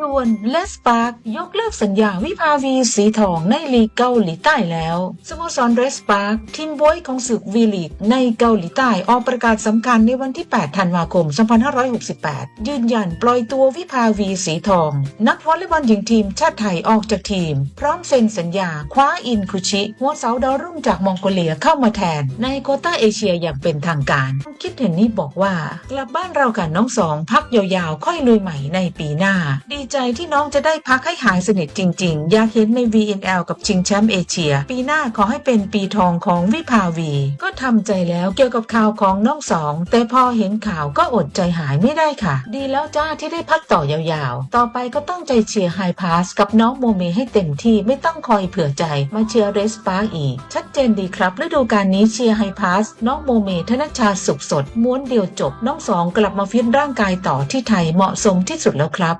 ด่วนเลสปาร์กยกเลิกสัญญาวิภาวีสีทองในลีกเกาหลีใต้แล้วสโมสรเรสปาร์กทีมบอยของศึกวีลีกในเกาหลีใต้ออกประกาศสำคัญในวันที่ 8 ธันวาคม 2568 ยืนยันปล่อยตัววิภาวีสีทอง นักวอลเลย์บอลหญิงทีมชาติไทยออกจากทีม พร้อมเซ็นสัญญาคว้าอินคุชิหัวเสาดาวรุ่งจากมองโกเลียเข้ามาแทน ในโคต้าเอเชียอย่างเป็นทางการ คิดเห็นนี้บอกว่า กลับบ้านเรากันน้องสองพักยาวๆ ค่อยลุยใหม่ในปีหน้าดีใจที่น้องจะได้พักให้หายสนิทจริง ๆ อยากเห็นใน VNL กับชิงแชมป์เอเชีย ปีหน้าขอให้เป็นปีทองของวิภาวี ก็ทำใจแล้วเกี่ยวกับข่าวของน้องสอง แต่พอเห็นข่าวก็อดใจหายไม่ได้ค่ะ ดีแล้วจ้าที่ได้พักต่อยาวๆ ต่อไปก็ตั้งใจเชียร์ไฮพาสกับน้องโมเมให้เต็มที่ไม่ต้องคอยเผื่อใจมาเชียร์เรสปาร์อีก ชัดเจนดีครับฤดูกาลนี้เชียร์ไฮพาสน้องโมเมธนชชาสุขสด ม้วนเดียวจบ น้องสองกลับมาฟิตร่างกายต่อที่ไทยเหมาะสมที่สุดแล้วครับ